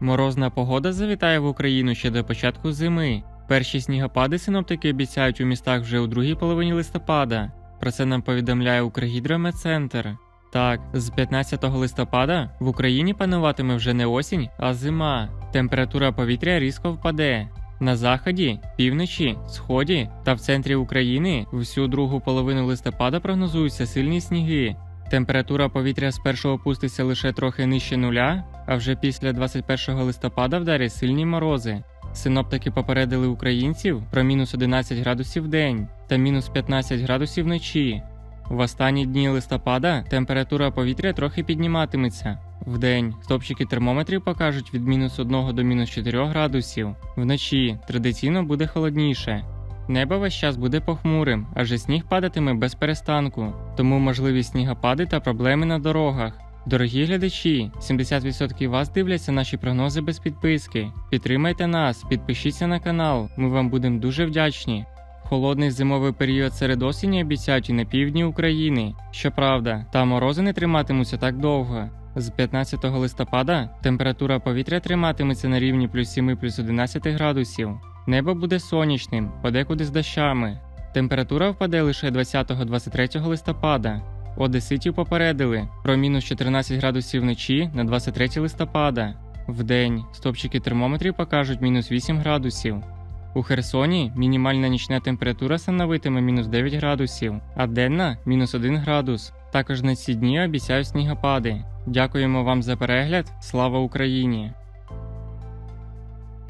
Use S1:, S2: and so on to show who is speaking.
S1: Морозна погода завітає в Україну ще до початку зими. Перші снігопади синоптики обіцяють у містах вже у другій половині листопада. Про це нам повідомляє Укргідрометцентр. Так, з 15 листопада в Україні пануватиме вже не осінь, а зима. Температура повітря різко впаде. На заході, півночі, сході та в центрі України всю другу половину листопада прогнозуються сильні сніги. Температура повітря спершу опуститься лише трохи нижче нуля, а вже після 21 листопада вдарять сильні морози. Синоптики попередили українців про мінус 11 градусів в день та мінус 15 градусів вночі. В останні дні листопада температура повітря трохи підніматиметься. Вдень стопчики термометрів покажуть від мінус 1 до мінус 4 градусів. Вночі традиційно буде холодніше. Небо весь час буде похмурим, адже сніг падатиме без перестанку, тому можливі снігопади та проблеми на дорогах. Дорогі глядачі, 70% вас дивляться наші прогнози без підписки. Підтримайте нас, підпишіться на канал, ми вам будемо дуже вдячні. Холодний зимовий період серед осені обіцяють і на півдні України. Щоправда, та морози не триматимуться так довго. З 15 листопада температура повітря триматиметься на рівні плюс 7 плюс 11 градусів. Небо буде сонячним, подекуди з дощами. Температура впаде лише 20-23 листопада. Одеситів попередили про мінус 14 градусів вночі на 23 листопада. Вдень стопчики термометрів покажуть мінус 8 градусів. У Херсоні мінімальна нічна температура становитиме мінус 9 градусів, а денна мінус 1 градус. Також на ці дні обіцяють снігопади. Дякуємо вам за перегляд. Слава Україні!